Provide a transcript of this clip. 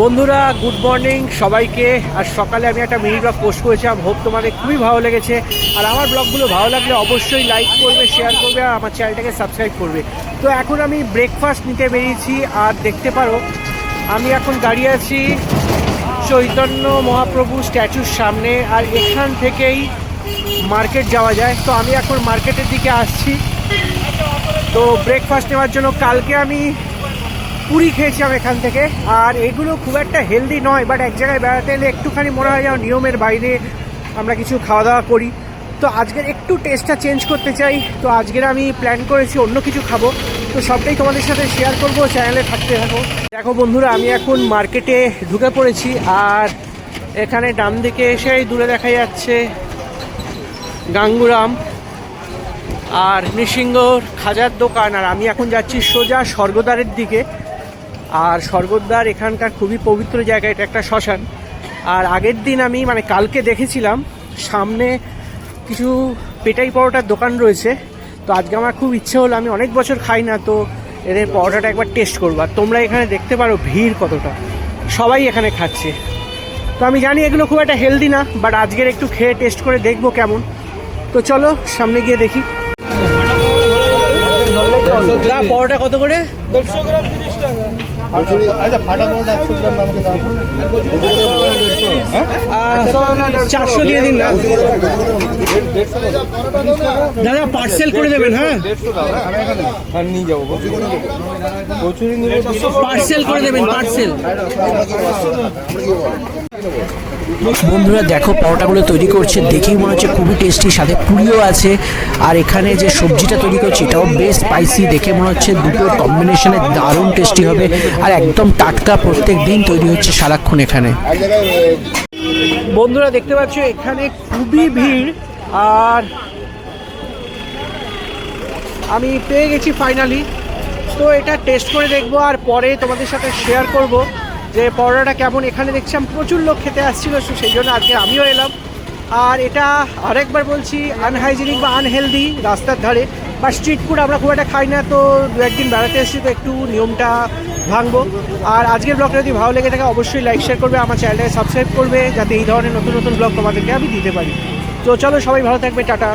বন্ধুরা good morning সবাইকে। আর সকালে আমি একটা মিনি ব্লগ পোস্ট করেছিলাম। হোপ তোমাদের খুবই ভালো লেগেছে। আর আমার ব্লগগুলো ভালো লাগলে অবশ্যই লাইক করবে শেয়ার করবে আর আমার চ্যানেলটাকে সাবস্ক্রাইব করবে। তো এখন আমি ব্রেকফাস্ট নিতে বেরিয়েছি। আর দেখতে পারো, আমি এখন দাঁড়িয়ে আছি চৈতন্য মহাপ্রভু স্ট্যাচুর সামনে। আর এখান থেকেই মার্কেট যাওয়া যায়। তো আমি এখন মার্কেটের দিকে আসছি। তো ব্রেকফাস্ট নেওয়ার জন্য কালকে আমি পুরি খেয়েছিলাম এখান থেকে। আর এগুলো খুব একটা হেলদি নয় বাট এক জায়গায় বেড়াতে এলে একটুখানি মনে হয় যেন নিয়মের বাইরে আমরা কিছু খাওয়া দাওয়া করি। তো আজকের একটু টেস্টটা চেঞ্জ করতে চাই। তো আজকের আমি প্ল্যান করেছি অন্য কিছু খাব। তো সবটাই তোমাদের সাথে শেয়ার করব চ্যানেলে থাকতে থাকো। দেখো বন্ধুরা, আমি এখন মার্কেটে ঢুকে পড়েছি, আর এখানে ডান দিকে এসেই দূরে দেখা যাচ্ছে গাঙ্গুরাম আর নৃসিংহর খাজার দোকান। আর আমি এখন যাচ্ছি সোজা স্বর্গদ্বারের দিকে। আর স্বর্গদ্বার এখানকার খুবই পবিত্র জায়গা এটা একটা শ্মশান। আর আগের দিন আমি মানে কালকে দেখেছিলাম সামনে কিছু পেটাই পরোটার দোকান রয়েছে। তো আজকে আমার খুব ইচ্ছে হলো আমি অনেক বছর খাই না তো এদের পরোটাটা একবার টেস্ট করব। আর তোমরা এখানে দেখতে পারো ভিড় কতটা। সবাই এখানে খাচ্ছে। তো আমি জানি এগুলো খুব একটা হেলদি না বাট আজকের একটু খেয়ে টেস্ট করে দেখব কেমন। তো চলো সামনে গিয়ে দেখি। পরোটা কত করে? গ্রাম। চারশো দিয়ে দিন না? দাদা পার্সেল করে দেবেন হ্যাঁ? আর নিয়ে যাব পার্সেল করে দেবেন পার্সেল বন্ধুরা, দেখো, পরোটাগুলো তৈরি করছে। দেখেই মনে হচ্ছে খুবই টেস্টি সাথে পুরিও আছে। আর এখানে যে সবজিটা তৈরি করছে, এটাও বেশ স্পাইসি দেখে মনে হচ্ছে দুটো কম্বিনেশনে দারুণ টেস্টি হবে। আর একদম টাটকা প্রত্যেক দিন তৈরি হচ্ছে সারাক্ষণ এখানে। বন্ধুরা, দেখতে পাচ্ছ, এখানে খুবই ভিড়। আর আমি পেয়ে গেছি ফাইনালি তো এটা টেস্ট করে দেখব, আর পরে তোমাদের সাথে শেয়ার করব। যে পরোটাটা কেমন এখানে দেখছিলাম প্রচুর লোক খেতে আসছিল সেই জন্য আজকে আমিও এলাম। আর এটা আরেকবার বলছি আনহাইজিনিক বা আনহেলদি রাস্তার ধারে বা স্ট্রিট ফুড আমরা খুব একটা খাই না, তো দু একদিন বেড়াতে এসেছি, তো একটু নিয়মটা ভাঙবো। আর আজকের ব্লগটা যদি ভালো লেগে থাকে, অবশ্যই লাইক শেয়ার করবে, আমার চ্যানেলটাকে সাবস্ক্রাইব করবে, যাতে এই ধরনের নতুন নতুন ব্লগ তোমাদেরকে আমি দিতে পারি। তো চলো সবাই ভালো থাকবে, টাটা।